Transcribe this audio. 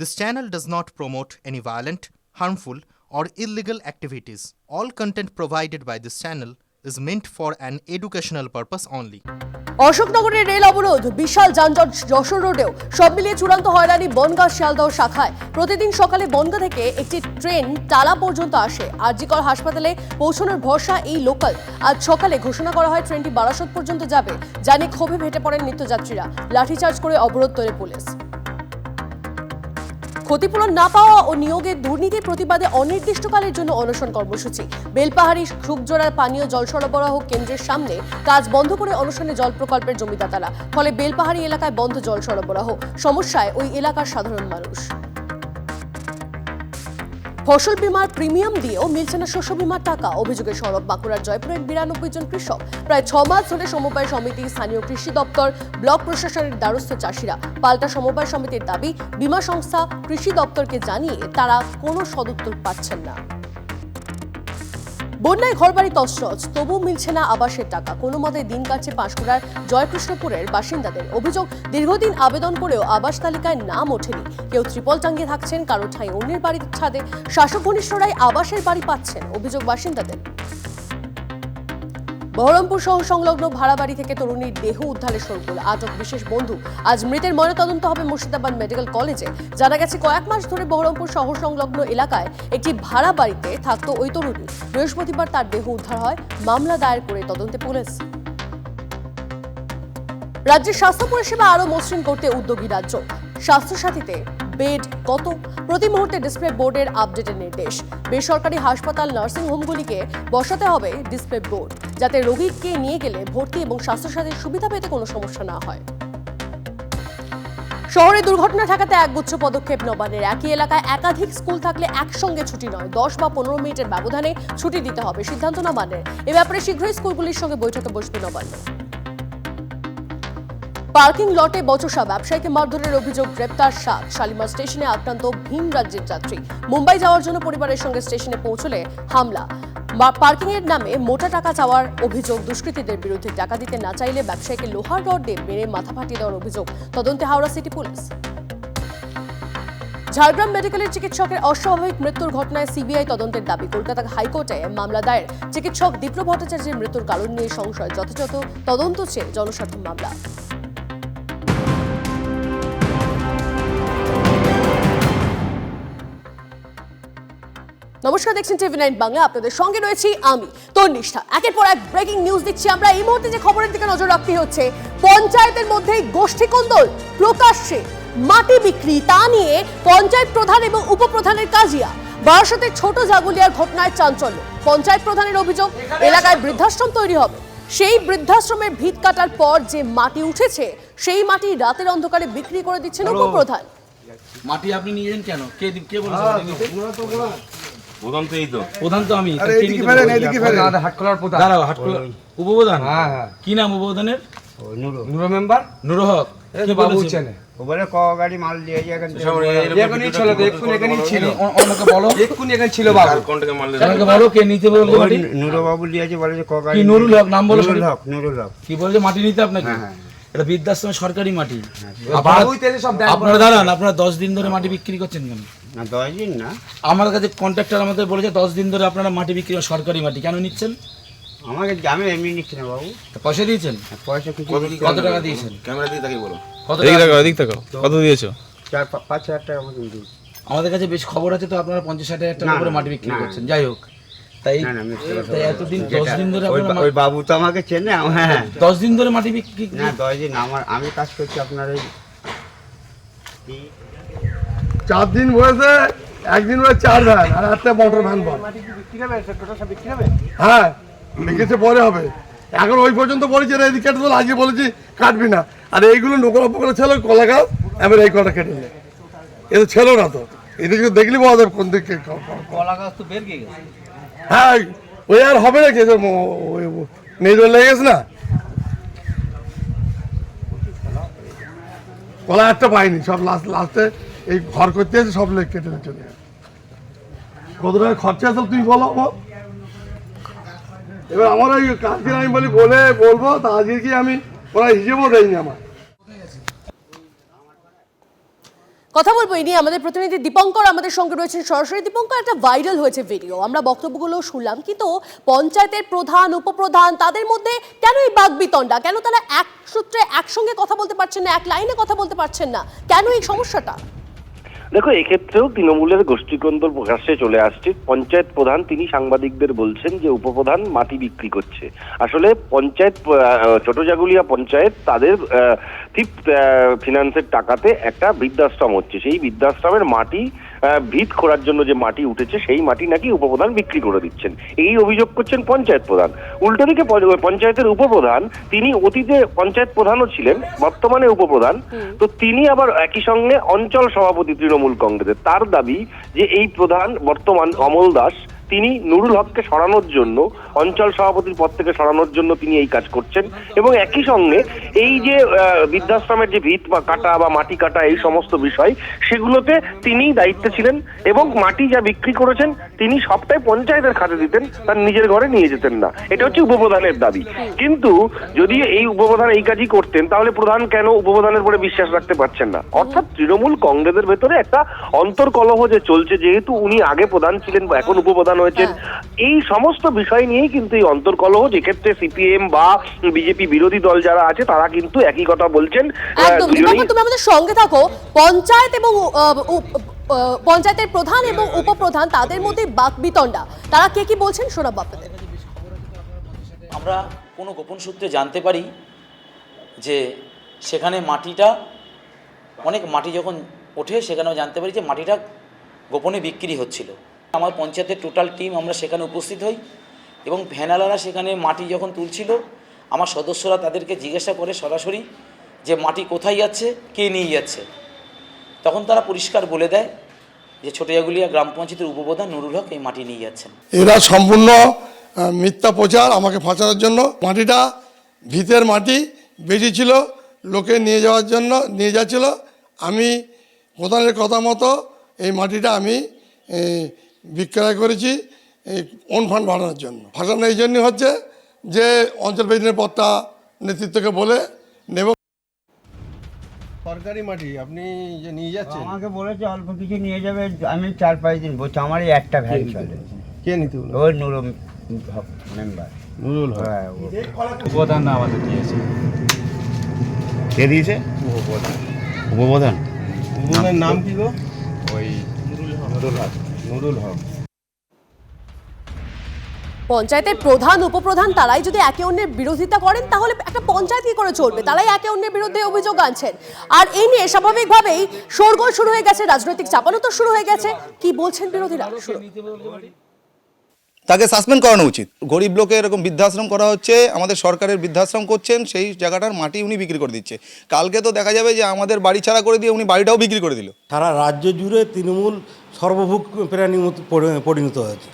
This channel does not promote any violent, harmful, or illegal activities. All content provided by this channel is meant for an educational purpose only. অশোকনগরের rail অবরোধ বিশাল যানজট যশোর রোডেও সব মিলিয়ে চূড়ান্ত হয়রানি বনগাঁ শিয়ালদহ শাখায়। প্রতিদিন সকালে বনগাঁ থেকে একটি ট্রেন টালা পর্যন্ত আসে। আরজিকর হাসপাতালে পৌঁছানোর ভরসা এই লোকাল। আজ সকালে ঘোষণা করা হয় ট্রেনটি বারাসত পর্যন্ত যাবে। জানি ক্ষোভে ভেটে পড়েন নিত্যযাত্রীরা। লাঠিচার্জ করে অবরোধ তোলে পুলিশ। ক্ষতিপূরণ না পাওয়া ও নিয়োগের দুর্নীতির প্রতিবাদে অনির্দিষ্টকালের জন্য অনশন কর্মসূচি। বেলপাহাড়ি সুখজোড়ার পানীয় জল সরবরাহ কেন্দ্রের সামনে কাজ বন্ধ করে অনশনে জল প্রকল্পের জমিদাতারা, ফলে বেলপাহাড়ি এলাকায় বন্ধ জল সরবরাহ। সমস্যায় ওই এলাকার সাধারণ মানুষ। ফসল বিমার প্রিমিয়াম দিয়েও মিলছে না শস্য বিমার টাকা। অভিযোগে সরব বাঁকুড়ার জয়পুরের বিরানব্বই জন কৃষক। প্রায় ছ মাস ধরে সমবায় সমিতি, স্থানীয় কৃষি দপ্তর, ব্লক প্রশাসনের দ্বারস্থ চাষিরা। পাল্টা সমবায় সমিতির দাবি, বিমা সংস্থা, কৃষি দপ্তরকে জানিয়ে তারা কোনো সদুত্তর পাচ্ছেন না। বন্যায় ঘরবাড়ি তছরছ তবু মিলছে না আবাসের টাকা। কোনো মতে দিন কাটছে পাঁশকুড়ার জয়কৃষ্ণপুরের বাসিন্দাদের। অভিযোগ, দীর্ঘদিন আবেদন করেও আবাস তালিকায় নাম ওঠেনি। কেউ ত্রিপল টাঙ্গিয়ে থাকছেন, কারও ঠাঁই অন্যের বাড়ির ছাদে। শাসক ঘনিষ্ঠরাই আবাসের বাড়ি পাচ্ছেন, অভিযোগ বাসিন্দাদের। বহরমপুর সহ সংলগ্ন ভাড়া বাড়ি থেকে তরুণীর দেহ উদ্ধারের সরকুল আটক বিশেষ বন্ধু। আজ মৃতের ময়নাতদন্ত হবে মুর্শিদাবাদ মেডিকেল কলেজে। জানা গেছে, কয়েক মাস ধরে বহরমপুর শহর সংলগ্ন এলাকায় একটি ভাড়া বাড়িতে থাকতো ওই তরুণী। বৃহস্পতিবার তার দেহ উদ্ধার হয়। মামলা দায়ের করে তদন্তে পুলিশ। রাজ্যের স্বাস্থ্য পরিষেবা আরও মসৃণ করতে উদ্যোগী রাজ্য। স্বাস্থ্যসাথীতে বেড কত প্রতি মুহূর্তে ডিসপ্লে বোর্ডের আপডেটের নির্দেশ। বেসরকারি হাসপাতাল নার্সিং হোমগুলিকে বসাতে হবে ডিসপ্লে বোর্ড। যাতে রোগীকে নিয়ে গেলে ভর্তি এবং স্বাস্থ্যসাথীর সুবিধা পেতে কোনো সমস্যা না হয়। শহরে দুর্ঘটনা ঠেকাতে একগুচ্ছ পদক্ষেপ নবান্নের। একই এলাকায় একাধিক স্কুল থাকলে একসঙ্গে ছুটি নয়। দশ বা পনেরো মিনিটের ব্যবধানে ছুটি দিতে হবে, সিদ্ধান্ত নবান্নের। এ ব্যাপারে শীঘ্রই স্কুলগুলির সঙ্গে বৈঠকে বসবে নবান্ন। পার্কিং লটে বচসা ব্যবসায়ীকে মারধরের অভিযোগ গ্রেপ্তার সাত। শালিমার স্টেশনে আক্রান্ত ভিন রাজ্যের যাত্রী। মুম্বাই যাওয়ার জন্য পরিবারের সঙ্গে স্টেশনে পৌঁছলে হামলা। পার্কিং এর নামে মোটা টাকা চাওয়ার অভিযোগ, দুষ্কৃতীদের বিরুদ্ধে টাকা দিতে না চাইলে ব্যবসায়ীকে লোহার রড দিয়ে মেরে মাথা ফাটিয়ে দেওয়ার অভিযোগ, তদন্তে হাওড়া সিটি পুলিশ। ঝাড়গ্রাম মেডিকেলের চিকিৎসকের অস্বাভাবিক মৃত্যুর ঘটনায় সিবিআই তদন্তের দাবি, কলকাতা হাইকোর্টে মামলা দায়ের। চিকিৎসক দীপ্র ভট্টাচার্যের মৃত্যুর কারণ নিয়ে সংশয়, যথাযথ তদন্ত চেয়ে জনস্বার্থ মামলা। নমস্কার দেখছেন টিভি নাইন বাংলা। আপনাদের সঙ্গে রয়েছি আমি তন্নিষ্ঠা একের পর এক ব্রেকিং নিউজ দিচ্ছি আমরা। এই মুহূর্তে যে খবরের দিকে নজর রাখতে হচ্ছে পঞ্চায়েতের মধ্যে গোষ্ঠী কোন্দল প্রকাশ্যে মাটি বিক্রি তা নিয়ে পঞ্চায়েত প্রধান এবং উপপ্রধানের কাজিয়া। বারাসতের ছোট জাগুলিয়ার ঘটনায় চাঞ্চল্য। পঞ্চায়েত প্রধানের অভিযোগ এলাকায় বৃদ্ধাশ্রম তৈরি হবে। সেই বৃদ্ধাশ্রমের ভিত কাটার পর যে মাটি উঠেছে সেই মাটি রাতের অন্ধকারে বিক্রি করে দিচ্ছেন উপপ্রধান। মাটি আপনি নিয়েছেন কেন? কে কে বলেছে? নিতে? প্রধান তো এই তো। প্রধান তো আমি আরে এদিকে নিতে ফেলেন এদিকে ফেলেন। হাটখোলার প্রধান। দাঁড়াও হাটখোলা উপপ্রধান? হ্যাঁ হ্যাঁ। কি নাম উপপ্রধানের? নুরো। মেম্বার? নুর হক। কে বাবু চেনে। ও ক গাড়ি মাল দিয়ে যায় এখান থেকে। এখনই ছিল তো, এক্ষুনি ছিল। অন্যকে বলো। এক্ষুনি এখানে ছিল বাবু। কোনটাকে মারলে আমাকে বলো কে নিতে বলল বলে যে ক গাড়ি কি নুরুল হক? নাম বলো নুরুল হক নুরুল হক। কি বলছে মাটি নিতে আপনাকে? হ্যাঁ, এটা বৃদ্ধাশ্রমের সরকারি মাটি। আপনারা দাঁড়ান আপনারা দশ দিন ধরে মাটি বিক্রি করছেন কেন? না দশ দিন না। আমার কাছে কন্ট্রাক্টর আমাদের বলেছে দশ দিন ধরে আপনারা মাটি বিক্রি সরকারি মাটি। কেন নিচ্ছেন? আমাকে আমি এমনি নিচ্ছি না বাবু। তা পয়সা দিয়েছেন? পয়সা কিছু কত। টাকা দিয়েছেন? ক্যামেরা দিয়ে তাকে বলো। কত টাকা? তাকাও তাকাও। কত দিয়েছ? চার পাঁচ হাজার টাকা আমাদের কাছে বেশ খবর আছে তো আপনারা পঞ্চাশ ষাট হাজার টাকা করে মাটি বিক্রি করছেন। যাই হোক তাই না না তাই এতদিন দশ দিন ধরে ওই ওই বাবু তো আমাকে চেনে আম- হ্যাঁ দশ দিন ধরে মাটি বিক্রি না দশ দিন আমার আমি কাজ করছি আপনার এই কি? চার দিন বয়সে একদিন বয়সে চার ভ্যান আর একটা মোটর ভ্যান বল হ্যাঁ লিখেছে পরে হবে। এখন ওই পর্যন্ত বলেছি রে এদিকে কেটে আজকে বলেছি কাটবি না। আর এইগুলো নোকরা পোকরা ছিল কলা গাছ এবার এই কটা কেটে নে এ তো ছিল না তো। এদিকে দেখলি বলা যাবে কোন দিকে কলা গাছ তো বের গেছে। হ্যাঁ ওই আর হবে না কি নেই লেগে গেছে না? কলা একটা পাইনি সব লাস্ট লাস্টে এই ঘর করতে এসে সব লেগ কেটে চলে। কত টাকা খরচা আসল তুমি বলো এবার আমার ওই কাজকে আমি বলি, বলে বলব, তা আজকে কি আমি ওরা হিসেবেও দেয়নি আমার। কথা বলব, এই নিয়ে আমাদের প্রতিনিধি দীপঙ্কর আমাদের সঙ্গে রয়েছেন। সরাসরি দীপঙ্কর, একটা ভাইরাল হয়েছে ভিডিও আমরা বক্তব্যগুলো শুনলাম, কিন্তু পঞ্চায়েতের প্রধান, উপপ্রধান, তাদের মধ্যে কেন এই বাগবিতণ্ডা? কেন তারা এক সূত্রে একসঙ্গে কথা বলতে পারছেন না, এক লাইনে কথা বলতে পারছেন না? কেন এই সমস্যাটা? দেখো, এক্ষেত্রেও তৃণমূলের গোষ্ঠীকন্দল প্রকাশ্যে চলে আসছে। পঞ্চায়েত প্রধান তিনি সাংবাদিকদের বলছেন যে, উপপ্রধান মাটি বিক্রি করছে। আসলে পঞ্চায়েত ছোট জাগুলিয়া পঞ্চায়েত তাদের ঠিক ফিনান্সের টাকাতে একটা বৃদ্ধাশ্রম হচ্ছে। সেই বৃদ্ধাশ্রমের মাটি ভিত খোঁড়ার জন্য যে মাটি উঠেছে সেই মাটি নাকি উপপ্রধান বিক্রি করে দিচ্ছেন। এই অভিযোগ করছেন পঞ্চায়েত প্রধান। উল্টো দিকে পঞ্চায়েতের উপপ্রধান তিনি অতীতে পঞ্চায়েত প্রধানও ছিলেন বর্তমানে উপপ্রধান। তো তিনি আবার একই সঙ্গে অঞ্চল সভাপতি তৃণমূল কংগ্রেসের। তার দাবি যে এই প্রধান বর্তমান অমল দাস তিনি নুরুল হককে সরানোর জন্য, অঞ্চল সভাপতির পদ থেকে সরানোর জন্য তিনি এই কাজ করছেন। এবং একই সঙ্গে এই যে বৃদ্ধাশ্রমের যে ভিত বা কাটা বা মাটি কাটা এই সমস্ত বিষয়, সেগুলোতে তিনি দায়িত্বে ছিলেন এবং মাটি যা বিক্রি করেছেন, তিনি সবটাই পঞ্চায়েতের খাতে দিতেন, তার নিজের ঘরে নিয়ে যেতেন না। এটা হচ্ছে উপপ্রধানের দাবি। কিন্তু যদি এই উপপ্রধান এই কাজই করতেন, তাহলে প্রধান কেন উপপ্রধানের উপরে বিশ্বাস রাখতে পারছেন না? অর্থাৎ তৃণমূল কংগ্রেসের ভেতরে একটা অন্তর্কলহ যে চলছে, যেহেতু উনি আগে প্রধান ছিলেন বা এখন উপপ্রধান হয়েছেন এই সমস্ত বিষয় নিয়েই কিন্তু এই অন্তর্কলহ যেক্ষেত্রে সিপিএম বা বিজেপি বিরোধী দল যারা আছে তারা কিন্তু একই কথা বলছেন। তুমি আমাদের সঙ্গে থাকো। পঞ্চায়েত এবং পঞ্চায়েতের প্রধান এবং উপপ্রধান তাদের মধ্যে বাকবিতণ্ডা। তারা কে কি বলছেন শোনাবো আপনাদের। আমরা কোনো গোপন সূত্রে জানতে পারি যে সেখানে মাটিটা অনেক মাটি যখন ওঠে সেখানেও জানতে পারি যে মাটিটা গোপনে বিক্রি হচ্ছিল। আমার পঞ্চায়েতের টোটাল টিম আমরা সেখানে উপস্থিত হই এবং ভ্যানালারা সেখানে মাটি যখন তুলছিল, আমার সদস্যরা তাদেরকে জিজ্ঞাসা করে সরাসরি যে মাটি কোথায় যাচ্ছে, কে নিয়ে যাচ্ছে। তখন তারা পরিষ্কার বলে দেয় যে ছোটিয়াগুলিয়া গ্রাম পঞ্চায়েতের উপপ্রধান নুরুল হক এই মাটি নিয়ে যাচ্ছেন। এরা সম্পূর্ণ মিথ্যা প্রচার আমাকে ফাঁসানোর জন্য। মাটিটা ভিতের মাটি, বেশি ছিল, লোকে নিয়ে যাওয়ার জন্য নিয়ে যাচ্ছিল। আমি প্রধানের কথা মতো এই মাটিটা আমি বিক্রয় করেছি ওন ফান্ড বাড়ানোর জন্য। ফাঁসানো এই জন্যই হচ্ছে যে অঞ্চল প্রেসিডেন্টের পদটা নেতৃত্বকে বলে নেব। সরকারি মাটি আপনি যে নিয়ে যাচ্ছেন। আমাকে বলেছে অল্প কিছু নিয়ে যাবে আমি চার পাঁচ দিন বলছি আমার এই একটা ভ্যান চলে। কে নিতে ওই নুরো মেম্বার নুরুল হক। হ্যাঁ প্রধান আমাদের দিয়েছে। কে দিয়েছে? উপপ্রধান। নুরুলের নাম কি? গো? ওই নুরুল হক। পঞ্চায়েতের প্রধান, উপপ্রধান, তারাই যদি একে অন্যের বিরোধিতা করেন, তাহলে একটা পঞ্চায়েত কি করে চলবে? তারাই একে অন্যের বিরুদ্ধে অভিযোগ আনছেন। আর এই নিয়ে স্বাভাবিকভাবেই শোরগোল শুরু হয়ে গেছে, রাজনৈতিক চাপানো তো শুরু হয়ে গেছে। কি বলছেন বিরোধীরা। তাকে সাসপেন্ড করানো উচিত। গরিব লোকে এরকম বৃদ্ধাশ্রম করা হচ্ছে, আমাদের সরকারের বৃদ্ধাশ্রম করছেন, সেই জায়গাটার মাটি উনি বিক্রি করে দিচ্ছে। কালকে তো দেখা যাবে যে আমাদের বাড়ি ছাড়া করে দিয়ে উনি বাড়িটাও বিক্রি করে দিল। সারা রাজ্য জুড়ে তৃণমূল সর্বভূক প্রাণী পরিণত হয়েছে।